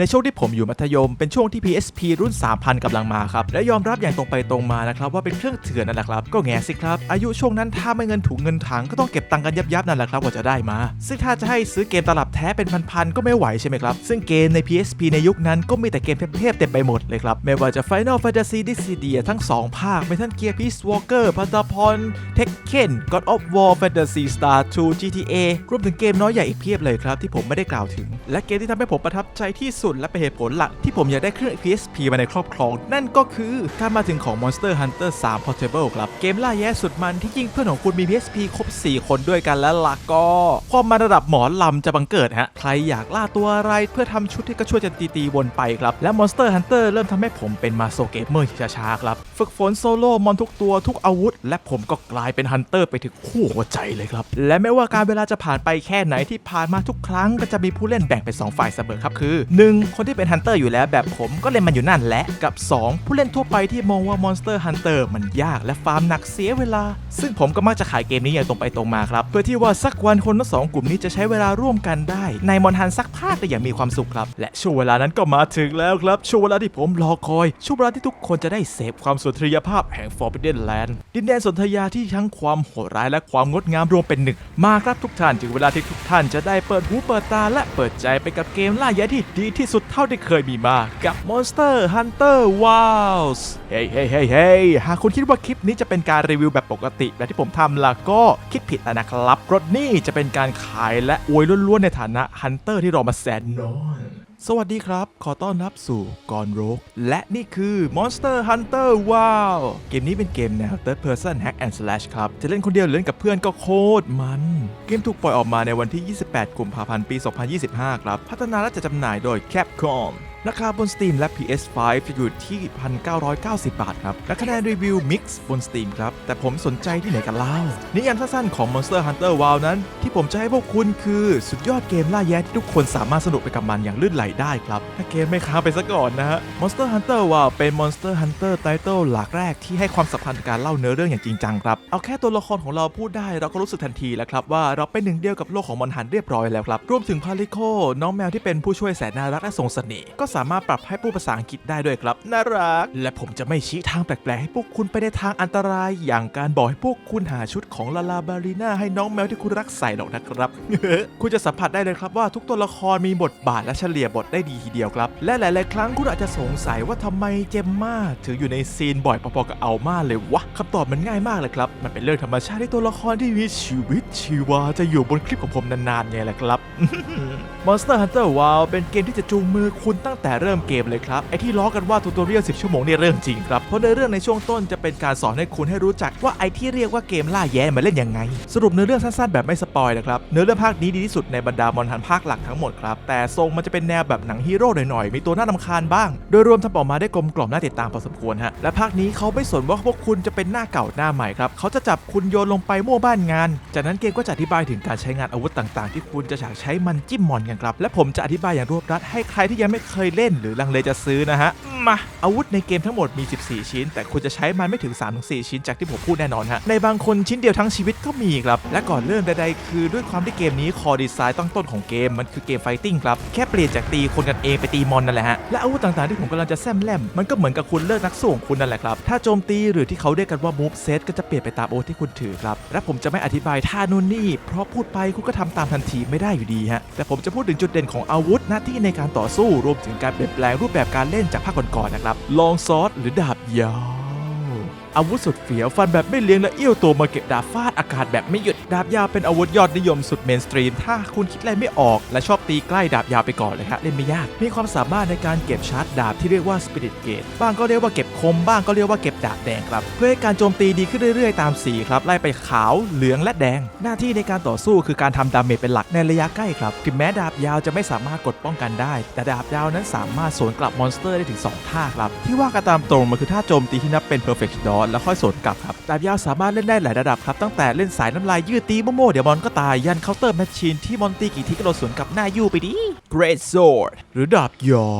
ในช่วงที่ผมอยู่มัธยมเป็นช่วงที่ PSP รุ่น 3000กำลังมาครับ และยอมรับอย่างตรงไปตรงมานะครับว่าเป็นเครื่องเถื่อนนั่นแหละครับ ก็แง่สิครับ อายุช่วงนั้นถ้าไม่เงินถุงเงินถังก็ต้องเก็บตังค์กันยับยับนั่นแหละครับกว่าจะได้มา ซึ่งถ้าจะให้ซื้อเกมตลับแท้เป็นพันๆก็ไม่ไหวใช่ไหมครับ ซึ่งเกมใน PSP ในยุคนั้นก็มีแต่เกมเทพๆเต็มไปหมดเลยครับไม่ว่าจะ Final Fantasy Dissidia ทั้งสองภาค Metal Gear Peace Walker พัตตาพร Tekken God of War Fantasy Star 2 GTA รวมถึงเกมน้อยใหญ่อีกเพียบเลยครับที่ผมไม่ได้กล่าวถึง และเกมที่ทำให้ผมประทับใจที่สุดและเป็นเหตุผลหลักที่ผมอยากได้เครื่อง PSP มาในครอบครอง นั่นก็คือการมาถึงของ Monster Hunter 3 Portable ครับ เกมล่าแย่สุดมันที่ยิ่งเพื่อนของคุณมี PSP ครบ 4 คนด้วยกันแล้วล่ะก็ความมาระดับหมอลำจะบังเกิดฮะ ใครอยากล่าตัวอะไรเพื่อทำชุดที่ก็ช่วยจะตีตีๆวนไปครับ และ Monster Hunter เริ่มทำให้ผมเป็นมาโซเกมเมอร์ช้าๆครับ ฝึกฝนโซโล่มอนทุกตัวทุกอาวุธ และผมก็กลายเป็นฮันเตอร์ไปถึงคู่หัวใจเลยครับ และไม่ว่าการเวลาจะผ่านไปแค่ไหนที่ผ่านมาทุกครั้งก็จะมีผู้เล่นแบ่งเป็นสองฝ่ายเสมอครับคือ 1. คนที่เป็นฮันเตอร์อยู่แล้วแบบผมก็เล่นมันอยู่นั่นแหละกับ 2. ผู้เล่นทั่วไปที่มองว่า Monster Hunter มันยากและฟาร์มหนักเสียเวลา ซึ่งผมก็มักจะขายเกมนี้อย่างตรงไปตรงมาครับเพื่อที่ว่าสักวันคนทั้งสองกลุ่มนี้จะใช้เวลาร่วมกันได้ ในมอนฮันสักภาคได้อย่างมีความสุขครับ และช่วงเวลานั้นก็มาถึงแล้วครับช่วงเวลาที่ผมรอคอย ช่วงเวลาที่ทุกคนจะได้เสพความสุนทรียภาพแห่ง Forbidden Land ดินแดนสนธยาที่ทั้งความโหดร้ายและความงดงามรวมเป็นหนึ่งมาครับทุกท่านถึงเวลาที่ทุกท่านจะได้เปิดหูเปิดตาและเปิดใจไปกับเกมล่าแย่ที่ดีที่สุดเท่าที่เคยมีมากับ Monster Hunter Wilds เฮ้ยเฮ้ยเฮ้ยเฮ้หากคุณคิดว่าคลิปนี้จะเป็นการรีวิวแบบปกติแบบที่ผมทำล่ะก็คิดผิดแล้วนะครับรถนี่จะเป็นการขายและอวยล้วนๆในฐานะฮันเตอร์ที่รอมาแสนนาน สวัสดีครับ ขอต้อนรับสู่กอนโรก และนี่คือ Monster Hunter Wow เกมนี้เป็นเกมแนว Third Person Hack and Slash ครับ จะเล่นคนเดียวหรือเล่นกับเพื่อนก็โคตรมัน เกมถูกปล่อยออกมาในวันที่ 28 กุมภาพันธ์ ปี 2025 ครับ พัฒนาและจัดจำหน่ายโดย Capcom ราคาบน Steam และ PS5 จะอยู่ที่ 1,990 บาทครับ และคะแนนรีวิว Mix บน Steam ครับ แต่ผมสนใจที่ไหนกันเล่า นิยามสั้นๆของ Monster Hunter Wow นั้น ที่ผมจะให้พวกคุณคือสุดยอดเกมล่าแย้ที่ทุกคนสามารถสนุกไปกับมันอย่างลื่นไหลได้ครับ ถ้าเกมไม่ค้างไปซะก่อนนะฮะ Monster Hunter Wow เป็น Monster Hunter Title หลักแรกที่ให้ความสำคัญกับการเล่าเนื้อเรื่องอย่างจริงจังครับ เอาแค่ตัวละครของเราพูดได้เราก็รู้สึกทันทีแล้วครับว่าเราเป็นหนึ่งเดียวกับโลกของมอนฮันเรียบร้อยแล้วครับ รวมถึงพาริโคน้องแมวที่เป็นผู้ช่วยแสนน่ารักและทรงเสน่ห์ก็สามารถปรับให้พูดภาษาอังกฤษได้ด้วยครับ น่ารัก และผมจะไม่ชี้ทางแปลกๆ ให้พวกคุณไปในทางอันตราย อย่างการบอกให้พวกคุณหาชุดของลาลาบารีนาให้น้องแมวที่คุณรักใส่หรอกนะครับ คุณจะสัมผัสได้เลยครับว่าทุกตัวละครมีบทบาทและเฉลี่ยบทได้ดีทีเดียวครับ และหลาย ๆ ครั้งคุณอาจจะสงสัยว่าทำไมเจมมาถึงอยู่ในซีนบ่อยพอๆกับอัลมาเลยวะคำตอบมันง่ายมากเลยครับ มันเป็นเรื่องธรรมชาติที่ตัวละครที่มีชีวิตชีวาจะอยู่บนคลิปของผมนานๆไงแหละครับ Monster Hunter Wow เป็นเกมที่จะจูงมือคุณตั้งแต่เริ่มเกมเลยครับ ไอที่ล้อกันว่าทูตอเรียล10 ชั่วโมงเนี่ยเรื่องจริงครับ เพราะในเรื่องในช่วงต้นจะเป็นการสอนให้คุณให้รู้จักว่าไอที่เรียกว่าเกมล่าแย้มาเล่นยังไง สรุปเนื้อเรื่องสั้นๆ แบบไม่สปอยนะครับเนื้อเรื่องภาคนี้ดีที่สุดในบรรดามอนฮันภาคหลักทั้งหมดครับแต่ทรงมันจะเป็นแนวแบบหนังฮีโร่หน่อยๆมีตัวน่ารำคาญบ้าง โดยรวมทำออกมาได้กลมกล่อมน่าติดตามพอสมควรฮะและภาคนี้เขาไม่สนว่าพวกคุณจะเป็นหน้าเก่าหน้าใหม่ครับเขาจะจับคุณโยนลงไปมั่วบ้านงาน จากนั้นเกมก็จะอธิบายถึงการใช้งานอาวุธต่าง ๆ ที่คุณจะฉากใช้มันจิ้มมอนกันครับและผมจะอธิบายอย่างรวบรัดให้ใครที่ยังไม่เคยเล่นหรือลังเลจะซื้อนะฮะ มาอาวุธในเกมทั้งหมดมี 14 ชิ้น แต่คุณจะใช้มันไม่ถึง 3-4 ชิ้นจากที่ผมพูดแน่นอนฮะในบางคนชิ้นเดียวทั้งชีวิตก็มีครับ และก่อนเริ่มใดๆคือด้วยความที่เกมนี้คอดีไซน์ตั้งต้นของเกมมันคือเกมไฟติ้งครับแค่เปลี่ยนจากตีคนกันเองไปตีมอนนั่นแหละฮะและอาวุธต่างๆที่ผมกำลังจะแซมแลมมันก็เหมือนกับคุณเลิกนักสู้ของคุณนั่นแหละครับถ้าโจมตีหรือที่เขาเรียกกันว่า move set ก็จะเปลี่ยนไปตามโอที่คุณถือครับและผมจะไม่อธิบายท่านู่นนี่เพราะพูดไปคุณก็ทำตามทันทีไม่ได้อยู่ดีฮะแต่ผมจะพูดถึงจุดเด่นของอาวุธหน้าที่ในการต่อสู้รวมถึงการเปลี่ยนแปลงรูปแบบการเล่นจากภาคก่อนนะครับ ลองซอสหรือดาบยาว อาวุธสุดเฟี้ยวฟันแบบไม่เลี้ยงและเอี้ยวตัวมาเก็บดาบฟาดอากาศแบบไม่หยุดดาบยาวเป็นอาวุธยอดนิยมสุดเมนสตรีม ถ้าคุณคิดอะไรไม่ออก และชอบตีใกล้ดาบยาวไปก่อนเลยฮะเล่นไม่ยาก มีความสามารถในการเก็บชาร์จดาบที่เรียกว่า Spirit Gate บ้างก็เรียกว่าเก็บคมบ้างก็เรียกว่าเก็บดาบแดงครับ เพื่อให้การโจมตีดีขึ้นเรื่อยๆ ตามสีครับไล่ไปขาวเหลืองและแดง หน้าที่ในการต่อสู้คือการทำดาเมจเป็นหลักในระยะใกล้ครับถึงแม้ดาบยาวจะไม่สามารถกดป้องกันได้ แต่ดาบยาวนั้นสามารถสวนกลับมอนสเตอร์ได้ถึง 2 ท่าครับที่ว่ากันตามตรงมันคือท่าโจมตีที่นับเป็น perfect แล้วค่อยสวนกลับครับดาบยาวสามารถเล่นได้หลายระดับครับตั้งแต่เล่นสายน้ำลายยืดตีโม่ๆเดี๋ยวมอนก็ตายยันเคาน์เตอร์แมชชีนที่มอนตีกี่ทีก็โดนสวนกลับหน้ายู่ไปดิ Great Sword หรือดาบใหญ่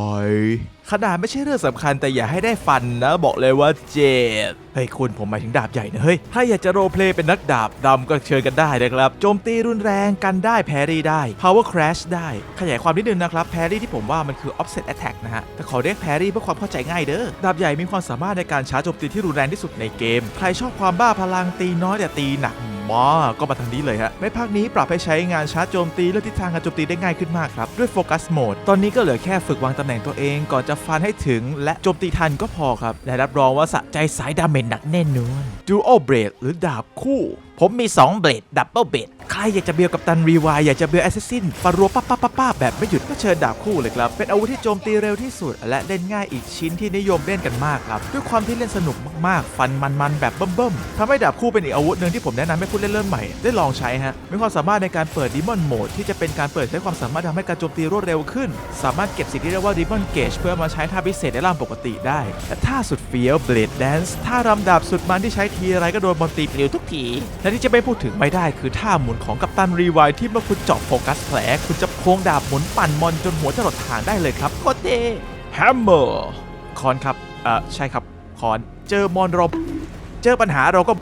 ขนาดไม่ใช่เรื่องสำคัญแต่อย่าให้ได้ฟันนะ บอกเลยว่าเจ็บเฮ้ยคุณผมหมายถึงดาบใหญ่นะเฮ้ยถ้าอยากจะโรเพลย์เป็นนักดาบดำก็เชิญกันได้นะครับ โจมตีรุนแรงกันได้แพรี่ได้ power crash ได้ ขยายความนิดนึงนะครับแพรี่ที่ผมว่ามันคือ offset attack นะฮะแต่ขอเรียกแพรี่เพื่อความเข้าใจง่ายเด้อดาบใหญ่มีความสามารถในการชาร์จโจมตีที่รุนแรงที่สุดในเกม ใครชอบความบ้าพลังตีน้อยแต่ตีหนัก มาก็มาทางนี้เลยฮะในภาคนี้ปรับให้ใช้งานชาร์จโจมตีและทิศทางการโจมตีได้ง่ายขึ้นมากครับ ด้วยโฟกัสโหมดตอนนี้ก็เหลือแค่ฝึกวางตำแหน่งตัวเองก่อนจะฟันให้ถึงและโจมตีทันก็พอครับและรับรองว่าสะใจสายดาเมจหนักแน่นอน Dual Blade หรือดาบคู่ ผมมี 2 เบลดดับเบิลเบลดใครอยากจะเบียวกับตันรีวายอยากจะเบียวแอสซิสซินปารัวป้าป้าป้าป้าแบบไม่หยุดก็เชิญดาบคู่เลยครับ เป็นอาวุธที่โจมตีเร็วที่สุด และเล่นง่ายอีกชิ้นที่นิยมเล่นกันมากครับ ด้วยความที่เล่นสนุกมากๆ ฟันมันๆแบบเบิ่มๆทำให้ดาบคู่เป็นอีกอาวุธหนึ่งที่ผมแนะนำให้ผู้เล่นเริ่มใหม่ได้ลองใช้ฮะมีความสามารถในการเปิดดิมอนโหมดที่จะเป็นการเปิดใช้ความสามารถทำให้การโจมตีรวดเร็วขึ้น สามารถเก็บสิ่งที่เรียกว่าดิมอนเกจเพื่อมาใช้ท่าพิเศษในร่างปกติได้และท่าสุดเฟี้ยวเบลดแดนซ์ท่ารำดาบสุดมันที่ใช้ทีไรก็โดนบอลตีปลิวทุกทีและที่จะไม่พูดถึงไม่ได้คือท่าหมุนของกัปตันรีไวท์ที่เมื่อคุณเจาะโฟกัสแผลคุณจะโค้งดาบหมุนปั่นมอนจนหัวจะหลดฐานได้เลยครับโคตรเท่แฮมเมอร์คอนครับเออใช่ครับคอนเจอมอนเราเจอปัญหาเราก็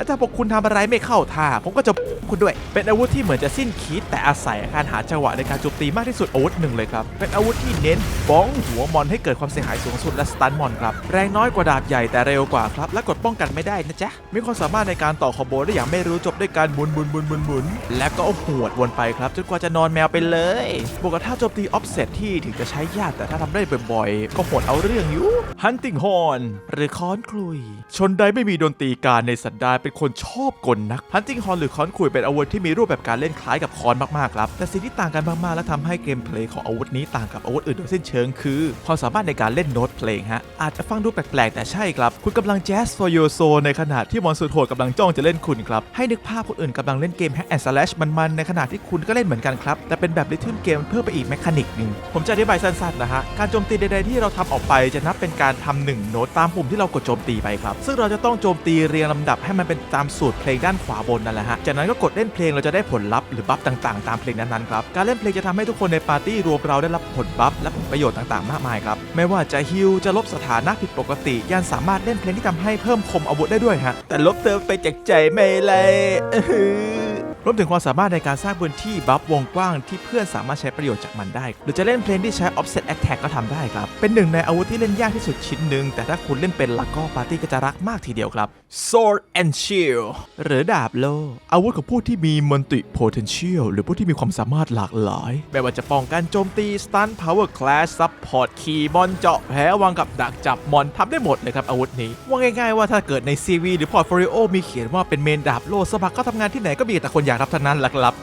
และถ้าพวกคุณทำอะไรไม่เข้าท่าผมก็จะคุณด้วย เป็นอาวุธที่เหมือนจะสิ้นคิดแต่อาศัยการหาจังหวะในการโจมตีมากที่สุดอาวุธหนึ่งเลยครับ เป็นอาวุธที่เน้นบ้องหัวมอนให้เกิดความเสียหายสูงสุดและสตันมอนครับ แรงน้อยกว่าดาบใหญ่แต่เร็วกว่าครับ และกดป้องกันไม่ได้นะจ๊ะ มีความสามารถในการต่อคอมโบได้อย่างไม่รู้จบด้วยการหมุนหมุนหมุนหมุนหมุนและก็หวดวนไปครับจนกว่าจะนอนแมวไปเลยบวกกับท่าโจมตีออฟเซตที่ถึงจะใช้ยากแต่ถ้าทำได้บ่อยๆ ก็โหดเอาเรื่องอยู่ Hunting Horn หรือค้อนคลุย ชนใดไม่มีดนตรีการในสันดานเป็นคนชอบกลนัก Hunting Horn หรือค้อนคุยเป็นอาวุธที่มีรูปแบบการเล่นคล้ายกับค้อนมากๆครับ แต่สิ่งที่ต่างกันมากๆและทำให้เกมเพลย์ของอาวุธนี้ต่างกับอาวุธอื่นโดยสิ้นเชิงคือความสามารถในการเล่นโน้ตเพลงฮะ อาจจะฟังดูแปลกๆแต่ใช่ครับ คุณกำลัง Jazz for your soul ในขณะที่มอนสุดโหดกำลังจ้องจะเล่นคุณครับ ให้นึกภาพคนอื่นกำลังเล่นเกม Hack and Slash มันๆในขณะที่คุณก็เล่นเหมือนกันครับ แต่เป็นแบบ Little Game เพิ่มไปอีกแมคานิกหนึ่งผมจะอธิบายสั้นๆนะฮะการโจมตีใดๆที่เราทำออกไปจะนับเป็นการทำหนึ่งโน้ตตามปุ่มที่เรากดโจมตีไปครับซึ่งเราจะต้องโจมตีเรียงลำดับให้มันเป็นตามสูตรเพลงด้านขวาบนนั่นแหละฮะ จากนั้นก็กดเล่นเพลงเราจะได้ผลลัพธ์หรือบัฟต่างๆ ตามเพลงนั้นๆครับ การเล่นเพลงจะทำให้ทุกคนในปาร์ตี้รวมเราได้รับผลบัฟและผลประโยชน์ต่างๆ มากมายครับ ไม่ว่าจะฮิลจะลบสถานะผิดปกติยันสามารถเล่นเพลงที่ทำให้เพิ่มคมอาวุธได้ด้วยฮะ แต่ลบเติมไปจากใจไม่เลย รวมถึงความสามารถในการสร้างพื้นที่บัฟวงกว้างที่เพื่อนสามารถใช้ประโยชน์จากมันได้ หรือจะเล่นเพลงที่ใช้ offset attack ก็ทำได้ครับ เป็นหนึ่งในอาวุธที่เล่นยากที่สุดชิ้นหนึ่งแต่ถ้าคุณเล่นเป็นลักก็ปาร์ตี้ก็จะรักมากทีเดียวครับ sword and shield หรือดาบโล อาวุธของผู้ที่มี multi potential หรือผู้ที่มีความสามารถหลากหลายไม่ว่าจะป้องกันโจมตี stun power clash support ขี่บอลเจาะแพ้วางกับดักจับมอนทำได้หมดเลยครับอาวุธนี้ว่าง่าย ๆ ว่าถ้าเกิดใน CV หรือ portfolio มีเขียนว่าเป็นเมนดาบโลสมัครก็ทำงานที่ไหนก็มีแต่คนอยากรับทั้งนั้นหละครับ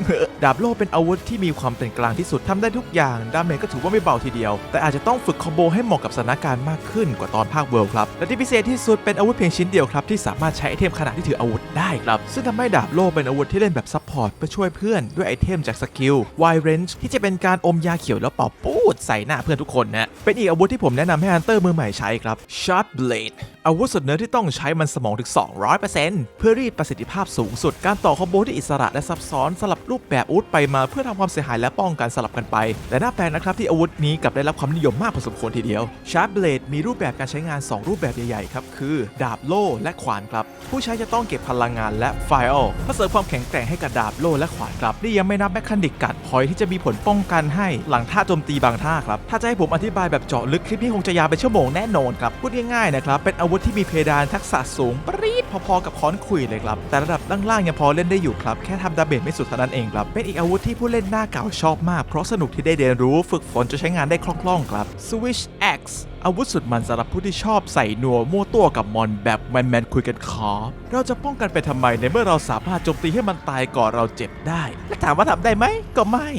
ดาบโล่เป็นอาวุธที่มีความเป็นกลางที่สุดทำได้ทุกอย่าง ดาเมจก็ถือว่าไม่เบาทีเดียว แต่อาจจะต้องฝึกคอมโบให้เหมาะกับสถานการณ์มากขึ้นกว่าตอนภาคเวิลด์ครับและที่พิเศษที่สุดเป็นอาวุธเพียงชิ้นเดียวครับที่สามารถใช้ไอเทมขณะที่ถืออาวุธได้ครับซึ่งทำให้ดาบโล่เป็นอาวุธที่เล่นแบบซัพพอร์ตเพื่อช่วยเพื่อนด้วยไอเทมจากสกิล Wide Range ที่จะเป็นการอมยาเขียวแล้วเป่าปูดใส่หน้าเพื่อนทุกคนนะเป็นอีกอาวุธที่ผมแนะนำให้ฮันเตอร์มือใหม่ใช้ครับ Sharp Blade อาวุธสุดเนื้อที่ต้องใช้มันสมองถึง 200%เพื่อรีดประสิทธิภาพสูงสุด การต่อคอมโบที่อิสระและซับซ้อนสลับรูปแบบอาวุธไปมาเพื่อทำความเสียหายและป้องกันสลับกันไปแต่น่าแปลกนะครับที่อาวุธนี้กลับได้รับความนิยมมากพอสมควรทีเดียวชาร์ปเบลดมีรูปแบบการใช้งาน 2 รูปแบบใหญ่ๆครับคือ ดาบโล่และขวานครับ ผู้ใช้จะต้องเก็บพลังงานและ Fire เพื่อเสริมความแข็งแกร่งให้กับดาบโล่และขวานครับนี่ยังไม่นับแมคานิกกัดพอยที่จะมีผลป้องกันให้หลังท่าโจมตีบางท่าครับถ้าจะให้ผมอธิบายแบบเจาะลึกคลิปนี้คงจะยาวเป็นชั่วโมงแน่นอนครับพูดง่ายๆนะครับเป็นอาวุธที่มีเพดานทักษะสูงปรี๊ดพอๆกับค้อนขลุยเลยครับแต่ระดับล่างๆยังพอเล่นได้อยู่ครับแค่ทำดาเมจไม่สุดเท่านั้นเองครับเป็นอีกอาวุธที่ผู้เล่นหน้าเก่าชอบมากเพราะสนุกที่ได้เรียนรู้ฝึกฝนจะใช้งานได้คล่องๆครับ Switch X อาวุธสุดมันสำหรับผู้ที่ชอบใส่นัวมั่วตัวกับมอนแบบแมนๆคุยกันขอเราจะป้องกันไปทำไมในเมื่อเราสามารถโจมตีให้มันตายก่อนเราเจ็บได้ และถามว่าทำได้ไหมก็ไม่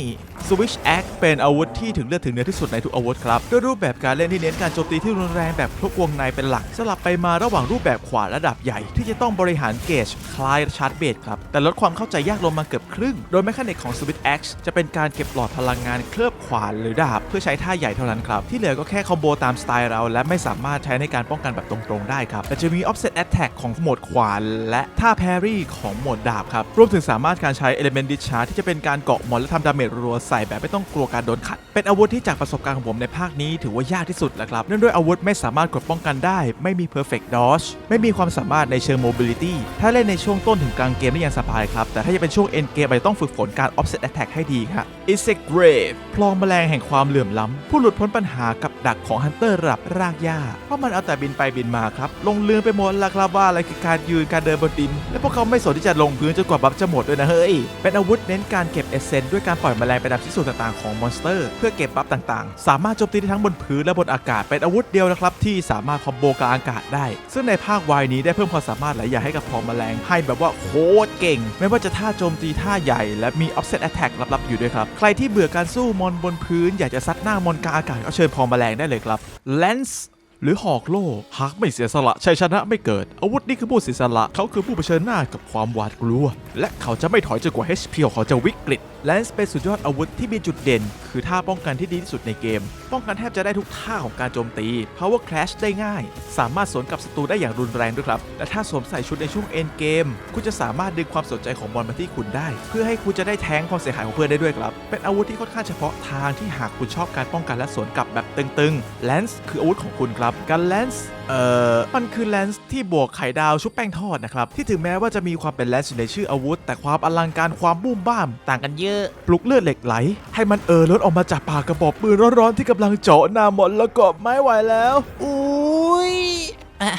Switch Axe เป็นอาวุธที่ถึงเลือดถึงเนื้อที่สุดในทุกอาวุธครับด้วยรูปแบบการเล่นที่เน้นการโจมตีที่รุนแรงแบบคลุกวงในเป็นหลัก สลับไปมาระหว่างรูปแบบขวาระดับใหญ่ ที่จะต้องบริหารเกจคล้ายชาร์จเบสครับ แต่ลดความเข้าใจยากลงมาเกือบครึ่ง โดยแมคานิกของ Switch Axe จะเป็นการเก็บหลอดพลังงานเคลือบขวานหรือดาบ เพื่อใช้ท่าใหญ่เท่านั้นครับที่เหลือก็แค่คอมโบตามสไตายเรา และไม่สามารถใช้ในการป้องกันแบบตรงๆได้ครับแต่จะมี offset attack ของโหมดขวานและท่า parry ของโหมดดาบครับรวมถึงสามารถการใช้ element discharge ที่จะเป็นการเกาะมอนและทำดาเมจรัวใส่แบบไม่ต้องกลัวการโดนขัด เป็นอาวุธที่จากประสบการณ์ของผมในภาคนี้ถือว่ายากที่สุดแล้วครับ เนื่องด้วยอาวุธไม่สามารถกดป้องกันได้ ไม่มี perfect dodge ไม่มีความสามารถในเชิง mobility ถ้าเล่นในช่วงต้นถึงกลางเกมได้ยังสบายครับ แต่ถ้าจะเป็นช่วง end game อาจจะต้องฝึกฝนการ offset attack ให้ดีครับ insect grave พลองแมลงแห่งความเหลื่อมล้ำผู้หลุดพ้นปัญหากับดักของฮันเตอร์ระดับรากหญ้าเพราะมันเอาแต่บินไปบินมาครับลงลืมไปหมดแล้วครับว่าอะไรคือการยืนการเดินบนดิน และพวกเขาไม่สนที่จะลงพื้นจนกว่าบัฟจะหมดด้วยนะเฮ้ยเป็นอาวุธเน้นการเก็บเอเซนด้วยการปล่อยแมลงไปตามชิ้นส่วนต่างๆของมอนสเตอร์ เพื่อเก็บบัฟต่างๆ สามารถโจมตีได้ทั้งบนพื้นและบนอากาศเป็นอาวุธเดียวนะครับที่สามารถคอมโบกับอากาศได้ ซึ่งในภาควายนี้ได้เพิ่มความสามารถหลายอย่างให้กับพอมแมลงให้แบบว่าโคตรเก่ง ไม่ว่าจะท่าโจมตีท่าใหญ่ และมี offset attack ลับๆอยู่ด้วยครับ ใครที่เบื่อการสู้มอนบนพื้น อยากจะซัดหน้ามอนกลางอากาศก็เชิญพอมแมลงได้เลยครับ Lens หรือหอกโล่หากไม่เสียสละชัยชนะไม่เกิด อาวุธนี้คือผู้เสียสละเขาคือผู้เผชิญหน้ากับความหวาดกลัว และเขาจะไม่ถอยจนกว่า HP ของเขาจะวิกฤตแลนส์เป็นสุดยอดอาวุธที่มีจุดเด่น คือท่าป้องกันที่ดีที่สุดในเกม ป้องกันแทบจะได้ทุกท่าของการโจมตี Power Clash ได้ง่าย สามารถสวนกับศัตรูได้อย่างรุนแรงด้วยครับและถ้าสวมใส่ชุดในช่วง End Game คุณจะสามารถดึงความสนใจของบอลมาที่คุณได้ เพื่อให้คุณจะได้แทงความเสียหายของเพื่อนได้ด้วยครับ เป็นอาวุธที่ค่อนข้างเฉพาะทางที่หากคุณชอบการป้องกันและสวนกลับแบบตึงๆแลนส์คืออาวุธของคุณครับกันแลนส์เอ่อมันคือแลนส์ที่บวกไข่ดาวชุบแป้งทอดนะครับ ที่ถึงแม้ว่าจะมีความเป็นแลนส์อยู่ในชื่ออาวุธ แต่ความอลังการความบูมบ้าม ต่างกันเยอะ ปลุกเลือดเหล็กไหล ให้มันเอ่อล้นออกมาจากปากกระบอกปืนร้อนๆที่กำลังเจาะหน้าหมอนแล้วก็ไม่ไหวแล้วอุ้ยอะ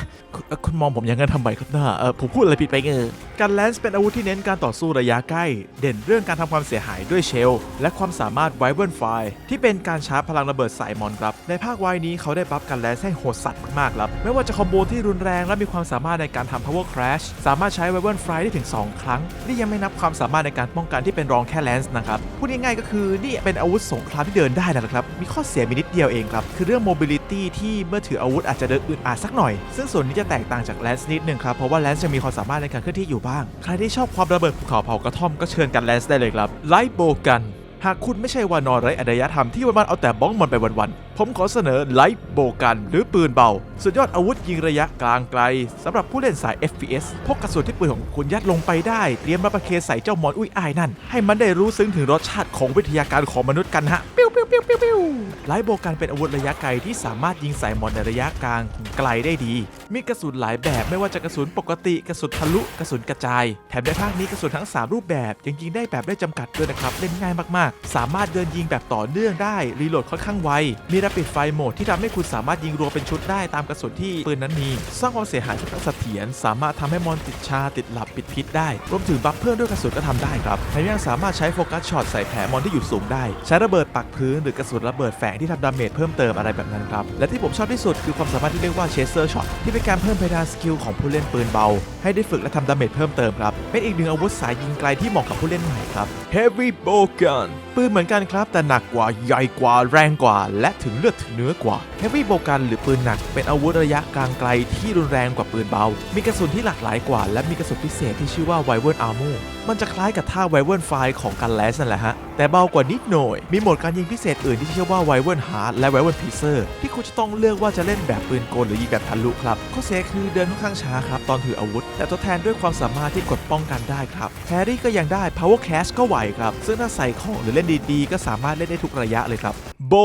คุณมองผมอย่างนั้นทำไมครับหน้าเออผมพูดอะไรผิดไปเงอการแลนส์เป็นอาวุธที่เน้นการต่อสู้ระยะใกล้ เด่นเรื่องการทำความเสียหายด้วยเชล และความสามารถไวเบิร์นไฟที่เป็นการชาร์จพลังระเบิดสายมอนครับ ในภาควายนี้เขาได้บัฟการแลนส์ให้โหดสัตว์มากครับ ไม่ว่าจะคอมโบที่รุนแรงและมีความสามารถในการทำ power crash สามารถใช้ไวเบิร์นไฟได้ถึง 2 ครั้ง นี่ยังไม่นับความสามารถในการป้องกันที่เป็นรองแค่แลนส์นะครับพูดง่ายๆก็คือนี่เป็นอาวุธสงครามที่เดินได้นะครับมีข้อเสียมีนิดเดียวเองครับคือเรื่อง mobility ที่เมื่อถืออาวุธอาจจะเดินอึดอัดสักหน่อย ซึ่งส่วนนี้จะแตกต่างจากแลนส์นิดนึงครับ เพราะว่าแลนส์จะมีความสามารถในการเคลื่อนที่อยู่บ้าง ใครที่ชอบความระเบิดภูเขาเผากระท่อมก็เชิญกันแลนส์ได้เลยครับไลท์โบกัน หากคุณไม่ใช่วานอนไรอารยธรรมที่วันๆเอาแต่บ้องมันไปวันๆ ผมขอเสนอไลท์โบกัน หรือปืนเบา สุดยอดอาวุธยิงระยะกลางไกลสำหรับผู้เล่นสาย FPS พกกระสุนที่ปืนของคุณยัดลงไปได้ เตรียมรับประเคนใส่เจ้ามอนอุ้ยอายนั่น ให้มันได้รู้ซึ้งถึงรสชาติของวิทยาการของมนุษย์กันฮะปิ้วปิ้วปิ้วปิ้วปิ้วไลท์โบกันเป็นอาวุธระยะไกลที่สามารถยิงใส่มอนในระยะกลางถึงไกลได้ดี มีกระสุนหลายแบบไม่ว่าจะกระสุนปกติกระสุนทะลุกระสุนกระจาย แถมในภาคนี้กระสุนทั้ง 3 รูปแบบยังยิงได้แบบได้จำกัดด้วยนะครับเล่นง่ายมากๆ สามารถเดินยิงแบบต่อเนื่องได้รีโหลดค่อนข้างไวมีระปิดไฟโหมดที่ทำให้คุณสามารถยิงรัวเป็นชุดได้ตามกระสุนที่ปืนนั้นมี สร้างความเสียหายที่ต้องเสถียรสามารถทำให้มอนติดชาติดหลับปิดพิษได้ รวมถึงบัฟเพิ่มด้วยกระสุนก็ทำได้ครับแถมยังสามารถใช้โฟกัสช็อตใส่แผลมอนที่อยู่สูงได้ ใช้ระเบิดปักพื้นหรือกระสุนระเบิดแฝงที่ทำดาเมจเพิ่มเติมอะไรแบบนั้นครับ และที่ผมชอบที่สุดคือความสามารถที่เรียกว่าเชสเซอร์ช็อตที่เป็นการเพิ่มเพดานสกิลของผู้เล่นปืนเบา ให้ได้ฝึกและทำดาเมจเพิ่มเติมครับ เป็นอีกหนึ่งอาวุธสายยิงไกลที่เหมาะกับผู้เล่นใหม่ครับ Heavy Bow Gun ปืนเหมือนกันครับแต่หนักกว่าใหญ่กว่าแรงกว่า และถึงเลือดถึงเนื้อกว่า Heavy Bow Gun หรือปืนหนัก เป็นอาวุธระยะกลางไกลที่รุนแรงกว่าปืนเบา มีกระสุนที่หลากหลายกว่า และมีกระสุนพิเศษที่ชื่อว่า Wyvern Armor มันจะคล้ายกับท่า Wyvern Fire ของกันแลสนั่นแหละฮะ แต่เบากว่านิดหน่อย มีโหมดการยิงพิเศษอื่นที่ชื่อว่า Wyvern Heart และ Wyvern Piercer ที่คุณจะต้องเลือกว่าจะเล่นแบบปืนกลหรือยิงแบบทะลุครับข้อเสียคือเดินค่อนข้างช้าครับตอนถืออาวุธ แต่ทดแทนด้วยความสามารถที่กดป้องกันได้ครับแพรี่ก็ยังได้ Power Cast ก็ไหวครับซึ่งถ้าใส่ของหรือเล่นดีๆ ก็สามารถเล่นได้ทุกระยะเลยครับ โบ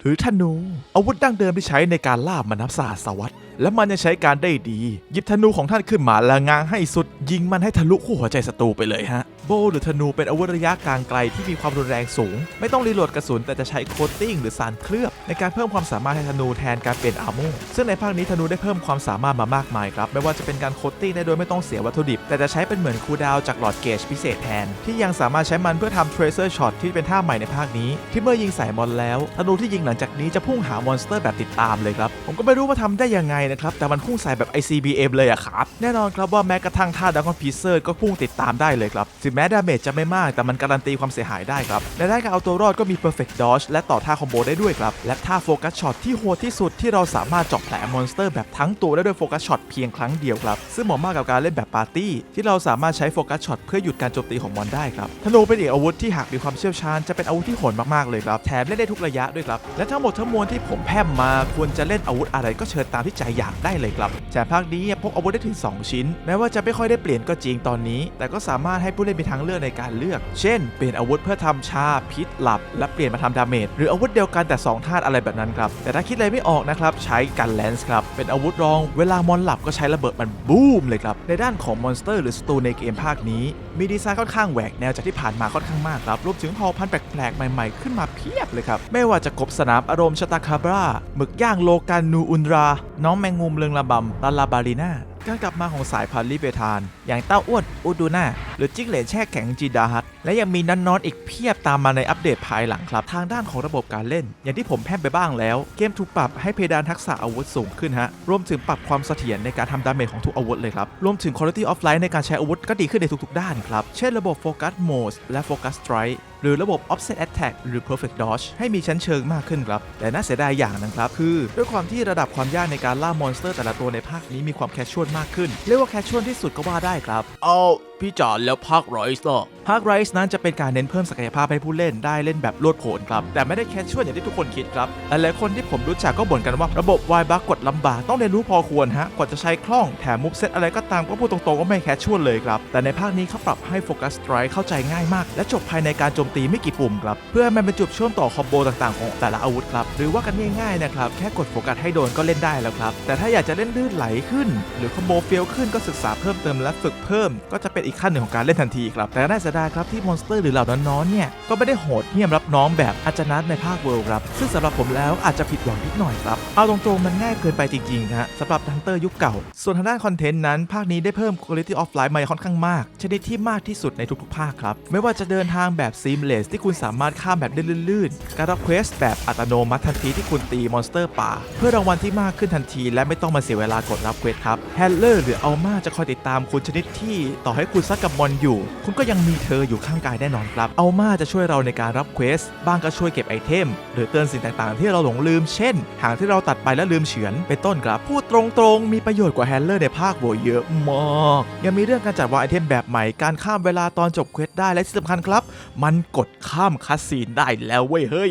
หรือธนู อาวุธดั้งเดิมที่ใช้ในการล่ามานับสาสวัสดและมันยังใช้การได้ดี หยิบธนูของท่านขึ้นมาและง้างให้สุด ยิงมันให้ทะลุคู่หัวใจศัตรูไปเลยฮะ โบหรือธนูเป็นอาวุธระยะกลางไกลที่มีความรุนแรงสูง ไม่ต้องรีโหลดกระสุนแต่จะใช้โคตติ้งหรือสารเคลือบ ในการเพิ่มความสามารถให้ธนูแทนการเปลี่ยนอาร์โมซึ่งในภาคนี้ธนูได้เพิ่มความสามารถมามากมายครับไม่ว่าจะเป็นการโคตติ้งได้โดยไม่ต้องเสียวัตถุดิบ แต่จะใช้เป็นเหมือนคูดาวจากหลอดเกจพิเศษแทน ที่ยังสามารถใช้มันเพื่อทำ tracer shot ที่เป็นท่าใหม่ในภาคนี้ ที่เมื่อยิงใส่มอนแล้วธนูที่ยิงหลังจากนี้จะพุ่งหามอนสเตอร์แบบติดตามเลยครับผมก็ไม่รู้ว่าทำได้ยังไงนะครับแต่มันพุ่งใส่แบบ ICBM เลยอะครับแน่นอนครับว่าแม้กระทั่งท่าดักคอนพีเซอร์ก็พุ่งติดตามได้เลยครับถึงแม้ดาเมจจะไม่มากแต่มันการันตีความเสียหายได้ครับในด้านการเอาตัวรอดก็มี perfect dodge และต่อท่าคอมโบได้ด้วยครับ และท่าโฟกัสช็อตที่โหดที่สุดที่เราสามารถเจาะแผลมอนสเตอร์แบบทั้งตัวได้ด้วยโฟกัสช็อตเพียงครั้งเดียวครับ ซึ่งเหมาะมากกับการเล่นแบบปาร์ตี้ ที่เราสามารถใช้โฟกัสช็อตเพื่อหยุดการโจมตีของมอนได้ครับธนูเป็นอีกอาวุธที่หากมีความเชี่ยวชาญจะเป็นอาวุธที่โหดมากๆเลยครับแถมเล่นได้ทุกระยะด้วยครับและทั้งหมดทั้งมวลที่ผมแพมมาควรจะเล่นอาวุธอะไรก็เชิญตามที่ใจอยากได้เลยครับแต่ภาคนี้พกอาวุธได้ถึง 2 ชิ้น แม้ว่าจะไม่ค่อยได้เปลี่ยนก็จริงตอนนี้ แต่ก็สามารถให้ผู้เล่นมีทางเลือกในการเลือก เช่น เปลี่ยนอาวุธเพื่อทำชาพิษหลับ และเปลี่ยนมาทำดาเมจหรืออาวุธเดียวกันแต่2ธาตุอะไรแบบนั้นครับ แต่ถ้าคิดอะไรไม่ออกนะครับ ใช้กันแลนส์ครับ เป็นอาวุธรองเวลามอนหลับก็ใช้ระเบิดมันบูมเลยครับ ในด้านของมอนสเตอร์หรือสตูในเกมภาคนี้ มีดีไซน์ค่อนข้างแหวกแนวจากที่ผ่านมาค่อนข้างมากครับรวมถึงเผ่าพันธุ์แปลกๆใหม่ๆขึ้นมาเพียบเลยครับไม่ว่าจะกบสนามอารมณ์ชตาคาบราหมึกย่างโลกานูอุนรา น้องแมงมุมเรืองระบำลาลาบารีนา การกลับมาของสายพันธุ์ลิเบทาน อย่างเต้าอ้วนอูดูน่าหรือจิ้งเหลนแช่แข็งจีดาฮัตและยังมีนันนอนอีกเพียบตามมาในอัปเดตภายหลังครับ ทางด้านของระบบการเล่น อย่างที่ผมแพมไปบ้างแล้ว เกมถูกปรับให้เพดานทักษะอาวุธสูงขึ้นฮะรวมถึงปรับความเสถียรในการทำดาเมจของทุกอาวุธเลยครับรวมถึง quality of life ในการใช้อาวุธก็ดีขึ้นในทุกๆ ด้านครับเช่นระบบ focus mode และ focus strike หรือระบบ offset attack หรือ perfect dodge ให้มีชั้นเชิงมากขึ้นครับ แต่น่าเสียดายอย่างนึงครับ คือด้วยความที่ระดับความยากในการล่ามอนสเตอร์แต่ละตัวในภาคนี้มีความแคชชวลมากขึ้น เรียกว่าแคชชวลที่สุดก็ว่าได้ครับเอาพี่จอนแล้วภาคไรส์ล่ะภาคไรส์นั้นจะเป็นการเน้นเพิ่มศักยภาพให้ผู้เล่นได้เล่นแบบโลดโผนครับ แต่ไม่ได้แคชชวลอย่างที่ทุกคนคิดครับหลายๆคนที่ผมรู้จักก็บ่นกันว่าระบบวายบักกดลำบากต้องเรียนรู้พอควรฮะกว่าจะใช้คล่องแถมมุกเซตอะไรก็ตามก็พูดตรงๆว่าไม่แคชชวลเลยครับ แต่ในภาคนี้เขาปรับให้โฟกัสสไตร์เข้าใจง่ายมาก และจบภายในการโจมตีไม่กี่ปุ่มครับเพื่อให้มันเป็นจุดเชื่อมต่อคอมโบต่างๆของแต่ละอาวุธครับหรือว่ากันง่ายๆนะครับแค่กดโฟกัสให้โดนก็เล่นได้แล้วครับแต่ถ้าอยากจะเล่นลื่นไหลขึ้น หรือคอมโบเฟี้ยวขึ้นก็ศึกษาเพิ่มเติมและฝึกเพิ่มก็จะเป็นอีกขั้นหนึ่งของการเล่นทันทีครับ แต่น่าเสียดายครับที่มอนสเตอร์หรือเหล่าน้อนๆเนี่ย ก็ไม่ได้โหดเหี้ยมรับน้องแบบอาจารย์ในภาคเวิลด์ครับ ซึ่งสำหรับผมแล้วอาจจะผิดหวังนิดหน่อยครับ เอาตรงๆมันง่ายเกินไปจริงๆฮะสำหรับฮันเตอร์ยุคเก่า ส่วนทางด้านคอนเทนต์นั้นภาคนี้ได้เพิ่ม quality of life มาค่อนข้างมาก ชนิดที่มากที่สุดในทุกๆภาคครับ ไม่ว่าจะเดินทางแบบ seamless ที่คุณสามารถข้ามแบบได้ลื่นๆ การรับเควสแบบอัตโนมัติทันทีที่คุณตีมอนสเตอร์ป่า เพื่อรางวัลที่มากขึ้นทันที และไม่ต้องมาเสียเวลากดรับเควสครับแฮนเลอร์หรืออัลมาจะคอยติดตามคุณชนิดที่ต่อให้คุณคุณซัดกับมอนอยู่ คุณก็ยังมีเธออยู่ข้างกายแน่นอนครับ เอัลมาจะช่วยเราในการรับเควสบ้างก็ช่วยเก็บไอเทม หรือเตือนสิ่งต่างๆ ที่เราหลงลืม เช่น หางที่เราตัดไปแล้วลืมเฉือน เป็นต้นครับ พูดตรงๆ มีประโยชน์กว่าแฮนเลอร์ในภาคโวเยอะมาก ยังมีเรื่องการจัดวางไอเทมแบบใหม่ การข้ามเวลาตอนจบเควสได้ และที่สำคัญครับ มันกดข้ามคัสซีนได้แล้วเว้ยเฮ้ย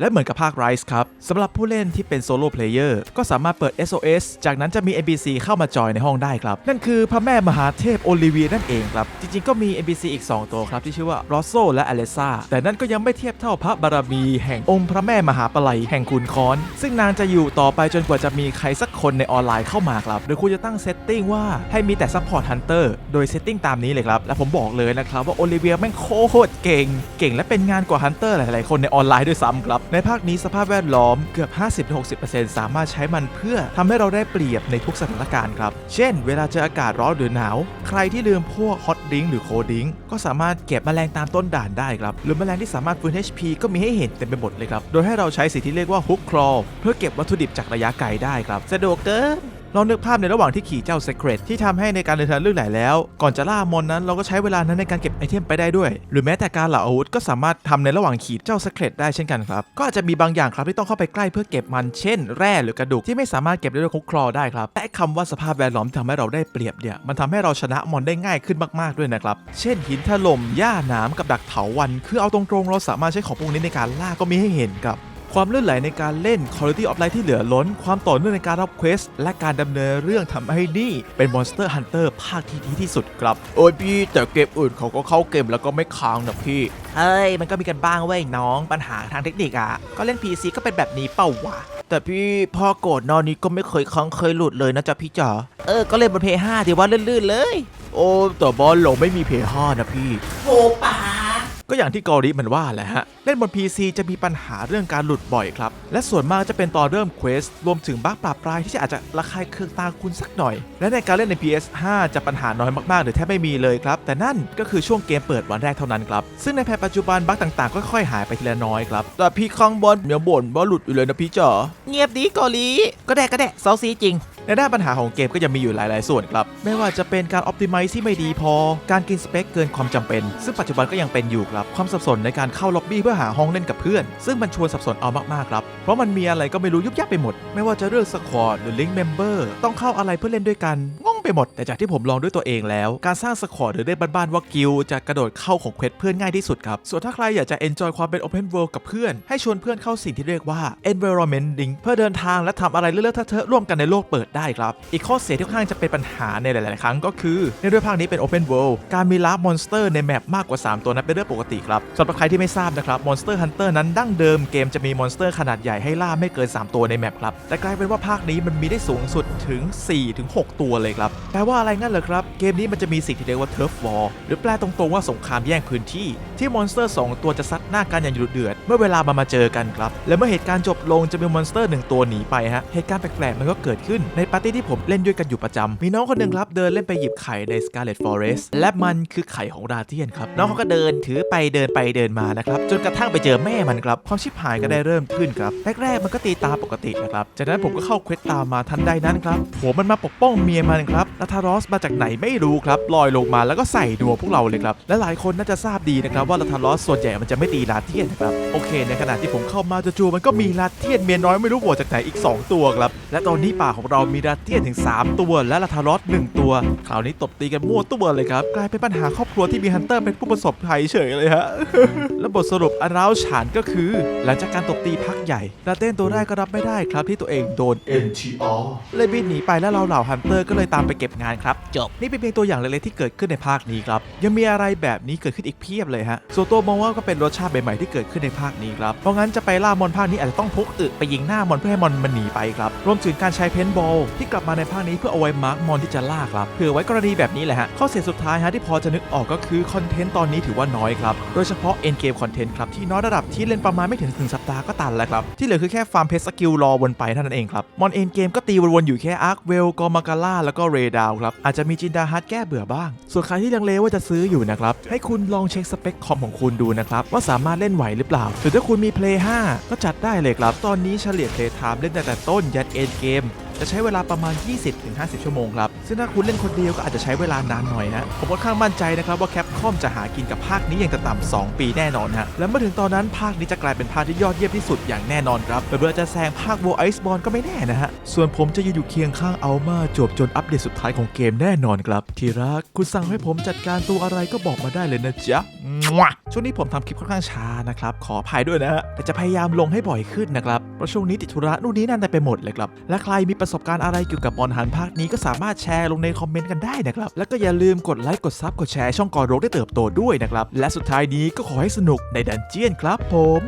และเหมือนกับภาค Rise ครับสำหรับผู้เล่นที่เป็นโซโล่เพลเยอร์ก็สามารถเปิด SOS จากนั้นจะมี NPC เข้ามาจอยในห้องได้ครับ นั่นคือพระแม่มหาเทพโอลิเวียนั่นเองครับ จริงๆก็มี NPC อีก 2 ตัวครับที่ชื่อว่ารอสโซและอเลซ่าแต่นั่นก็ยังไม่เทียบเท่าพระบารมีแห่งองค์พระแม่มหาปลัยแห่งคุณคอน ซึ่งนางจะอยู่ต่อไปจนกว่าจะมีใครสักคนในออนไลน์เข้ามาครับ โดยคุณจะตั้งเซตติ้งว่าให้มีแต่ซัพพอร์ตฮันเตอร์โดยเซตติ้งตามนี้เลยครับ และผมบอกเลยนะครับว่าโอลิเวียแม่งโคตรเก่ง เก่งและเป็นงานกว่าฮันเตอร์หลายๆคนในออนไลน์ด้วยซ้ำครับในภาคนี้สภาพแวดล้อมเกือบ 50-60%สามารถใช้มันเพื่อทำให้เราได้เปรียบในทุกสถานการณ์ครับ เช่น เวลาเจออากาศร้อนหรือหนาว ใครที่ลืมพวกฮอตดิงหรือโคดิงก็สามารถเก็บแมลงตามต้นด่านได้ครับ หรือแมลงที่สามารถฟื้น HP ก็มีให้เห็นเต็มไปหมดเลยครับ โดยให้เราใช้สิ่งที่เรียกว่าฮุกคลอเพื่อเก็บวัตถุดิบจากระยะไกลได้ครับ สะดวกเกิน ลองนึกภาพในระหว่างที่ขี่เจ้า Secret ที่ทำให้ในการเดินทางเรื่องไหลแล้ว ก่อนจะล่ามอนนั้นเราก็ใช้เวลานั้นในการเก็บไอเทมไปได้ด้วย หรือแม้แต่การเหล่าอาวุธก็สามารถทำในระหว่างขี่เจ้า Secret ได้เช่นกันครับ ก็อาจจะมีบางอย่างครับที่ต้องเข้าไปใกล้เพื่อเก็บมัน เช่น แร่หรือกระดูกที่ไม่สามารถเก็บได้ด้วยคุกคลอได้ครับ แต่คำว่าสภาพแวดล้อมที่ทำให้เราได้เปรียบเนี่ย มันทำให้เราชนะมอนได้ง่ายขึ้นมากๆด้วยนะครับ เช่น หินถล่ม หญ้าหนามกับดักเถาวัน คือเอาตรงๆเราสามารถใช้ของพวกนี้ในการล่าก็มีให้เห็นครับ ความลื่นไหลในการเล่น Quality of Life ที่เหลือล้น ความต่อเนื่องในการรับเควสและการดำเนินเรื่องทำให้นี่ เป็น Monster Hunter ภาคที่ดีที่สุดครับ โอ้ยพี่ แต่เกมอื่นเขาก็เข้าเกมแล้วก็ไม่ค้างนะพี่ เฮ้ย มันก็มีกันบ้างเว้ยน้องปัญหาทางเทคนิคอะก็เล่น PC ก็เป็นแบบนี้เปล่าวะแต่พี่พ่อโกรธนอนนี้ก็ไม่เคยค้างเคยหลุดเลยนะจ๊ะพี่จ๋าเออก็เล่นบนเพย์ห้าถือว่าลื่นๆเลย โอ้แต่บอลเราไม่มีเพย์ห้านะพี่โอ้ป่า ก็อย่างที่กอริมันว่าแหละฮะ เล่นบน PC จะมีปัญหาเรื่องการหลุดบ่อยครับ และส่วนมากจะเป็นตอนเริ่มเควสรวมถึงบั๊กปราบปรายที่อาจจะระคายเคืองตาคุณสักหน่อย และในการเล่นใน PS5 จะปัญหาน้อยมากๆหรือแทบไม่มีเลยครับ แต่นั่นก็คือช่วงเกมเปิดวันแรกเท่านั้นครับ ซึ่งในแพทปัจจุบันบั๊กต่างๆ ค่อยๆหายไปทีละน้อยครับ แต่พี่ข้างบนเมียบ่นว่าหลุดอยู่เลยนะพี่จ๋าเงียบดีกอริก็แดกก็แดกเซาซีจริงในด้านปัญหาของเกมก็ยังมีอยู่หลายๆ ส่วนครับ ไม่ว่าจะเป็นการ optimize ที่ไม่ดีพอ การกินสเปคเกินความจำเป็น ซึ่งปัจจุบันก็ยังเป็นอยู่ครับ ความสับสนในการเข้าล็อบบี้เพื่อหาห้องเล่นกับเพื่อน ซึ่งมันชวนสับสนเอามาก ๆ ครับ เพราะมันมีอะไรก็ไม่รู้ยุบยับไปหมด ไม่ว่าจะเรื่องสควอตหรือลิงก์เมมเบอร์ต้องเข้าอะไรเพื่อเล่นด้วยกันงงไปหมด แต่จากที่ผมลองด้วยตัวเองแล้ว การสร้างสควอตหรือเล่นบ้านๆว่ากิลจะกระโดดเข้าของเควสเพื่อนง่ายที่สุดครับ ส่วนถ้าใครอยากจะ enjoy ความเป็น Open World กับเพื่อน ให้ชวนเพื่อนเข้าสิ่งที่เรียกว่า environment link เพื่อเดินทางและทำอะไรเลื่อนๆเทอะๆร่วมกันในโลกเปิดได้ครับ อีกข้อเสียที่ค่อนข้างจะเป็นปัญหาในหลาย ๆ ครั้งก็คือในด้วยภาคนี้เป็น Open World การมีล่ามอนสเตอร์ในแมปมากกว่า 3 ตัวนั้นเป็นเรื่องปกติครับสำหรับใครที่ไม่ทราบนะครับ Monster Hunter นั้นดั้งเดิมเกมจะมีมอนสเตอร์ขนาดใหญ่ให้ล่าไม่เกิน 3 ตัวในแมปครับแต่กลายเป็นว่าภาคนี้มันมีได้สูงสุดถึง 4-6 ตัวเลยครับแปลว่าอะไรงั้นเหรอครับเกมนี้มันจะมีสิ่งที่เรียกว่า Turf War หรือแปลตรงๆว่าสงครามแย่งพื้นที่ ที่มอนสเตอร์ 2 ตัวจะซัดหน้ากันอย่างดุเดือด เมื่อเวลามามาเจอกันครับและเมื่อเหตุการณ์จบลงจะมีมอนสเตอร์ 1 ตัวหนีไปฮะเหตุการณ์แปลกๆมันก็เกิดขึ้นในในปาร์ตี้ที่ผมเล่นด้วยกันอยู่ประจำมีน้องคนหนึ่งครับเดินเล่นไปหยิบไข่ใน Scarlet Forest และมันคือไข่ของราเทียนครับ น้องเขาก็เดินถือไปเดินไปเดินมานะครับ จนกระทั่งไปเจอแม่มันครับ ความชิบหายก็ได้เริ่มขึ้นครับ แรกๆมันก็ตีตาปกตินะครับ จากนั้นผมก็เข้าเควสตามมาทันใดนั้นครับผัวมันมาปกป้องเมียมันครับล้วทารอสมาจากไหนไม่รู้ครับลอยลงมาแล้วก็ใส่ดวงพวกเราเลยครับ และหลายคนน่าจะทราบดีนะครับว่าลาทารอสส่วนใหญ่มันจะไม่ตีลาเทียนนะครับ โอเค ในขณะที่ผมเข้ามาจู่ๆมันก็มีลาเทียนเมียน้อยไม่รู้หัวจากไหนอีก 2 ตัวครับ และตอนนี้ป่าของเรามีลาเทียนถึง 3 ตัว และลาทารอส1ตัวคราวนี้ตบตีกันมั่วตัวเลยครับ กลายเป็นปัญหาครอบครัวที่มีฮันเตอร์เป็นผู้ประสบภัยเฉยเลยฮะ และบทสรุปอันร้าวฉานก็คือ หลังจากการตบตีพักใหญ่ลาเต้นตัวแรกก็รับไม่ได้ครับที่ตัวเองโดน NTR เลยบินหนีไปแล้วเราเหล่าฮันเตอร์ก็เลยตามไปเก็บงานครับจบนี่เป็นเพียงตัวอย่างเล็กๆที่เกิดขึ้นในภาคนี้ครับยังมีอะไรแบบนี้เกิดขึ้นอีกเพียบเลยฮะส่วนตัวมองว่าก็เป็นรสชาติใหม่ๆที่เกิดขึ้นในภาคนี้ครับเพราะงั้นจะไปล่ามอนภาคนี้อาจจะต้องพกอึไปยิงหน้ามอนเพื่อให้มอนมันหนีไปครับรวมถึงการใช้เพนบอลที่กลับมาในภาคนี้เพื่อเอาไว้มาร์กมอนที่จะล่าครับเผื่อไว้กรณีแบบนี้แหละฮะข้อเสียสุดท้ายฮะที่พอจะนึกออกก็คือคอนเทนต์ตอนนี้ถือว่าน้อยครับโดยเฉพาะเอ็นเกมคอนเทนต์ครับที่น้อยระดับที่เล่นประมาณไม่ถึงหนึ่งสัปดาห์ก็ตันแล้วครับที่เหลือคือแค่ฟาร์มเพชรสกิลรอวนไปเท่านั้นเองครับมอนเอ็นเกมก็ตีวนๆอยู่แค่อาร์คเวลกอมากาล่าแล้วก็เรดาวครับอาจจะมีจินดาฮัตแก้เบื่อบ้าง ส่วนใครที่ลังเลว่าจะซื้ออยู่นะครับให้คุณลองเช็คสเปคคอมของคุณดูนะครับว่าสามารถเล่นไหวหรือเปล่าหรือถ้าคุณมี Play 5 ก็จัดได้เลยครับ ตอนนี้เฉลี่ย Play Time เล่นแต่ต้นยันเอ็นเกม จะใช้เวลาประมาณ 20-50 ชั่วโมงครับ ซึ่งถ้าคุณเล่นคนเดียวก็อาจจะใช้เวลานานหน่อยนะผมค่อนข้างมั่นใจนะครับว่าแคปคอมจะหากินกับภาคนี้อย่างต่ำ2ปีแน่นอนฮะและเมื่อถึงตอนนั้นภาคนี้จะกลายเป็นภาคที่ยอดเยี่ยมที่สุดอย่างแน่นอนครับเผื่อๆจะแซงภาค World Ice Born ก็ไม่แน่นะฮะส่วนผมจะยืนอยู่เคียงข้างเอามาจบจนอัปเดตสุดท้ายของเกมแน่นอนครับทีรักคุณสั่งให้ผมจัดการตัวอะไรก็บอกมาได้เลยนะจ๊ะช่วงนี้ผมทำคลิปค่อนข้างช้านะครับขออภัยด้วยนะฮะแต่จะพยายามลงให้บ่อยขึ้นนะครับเพราะช่วงนี้ติดธุระนู่นนี่นั่นไปหมดเลยครับและใครมีประสบการณ์อะไรเกี่ยวกับมอนหันภาคนี้ก็สามารถแชร์ลงในคอมเมนต์กันได้นะครับ แล้วก็อย่าลืมกดไลค์กดซับกดแชร์ช่องกอโรกได้เติบโตด้วยนะครับ และสุดท้ายนี้ก็ขอให้สนุกในดันเจียนครับผม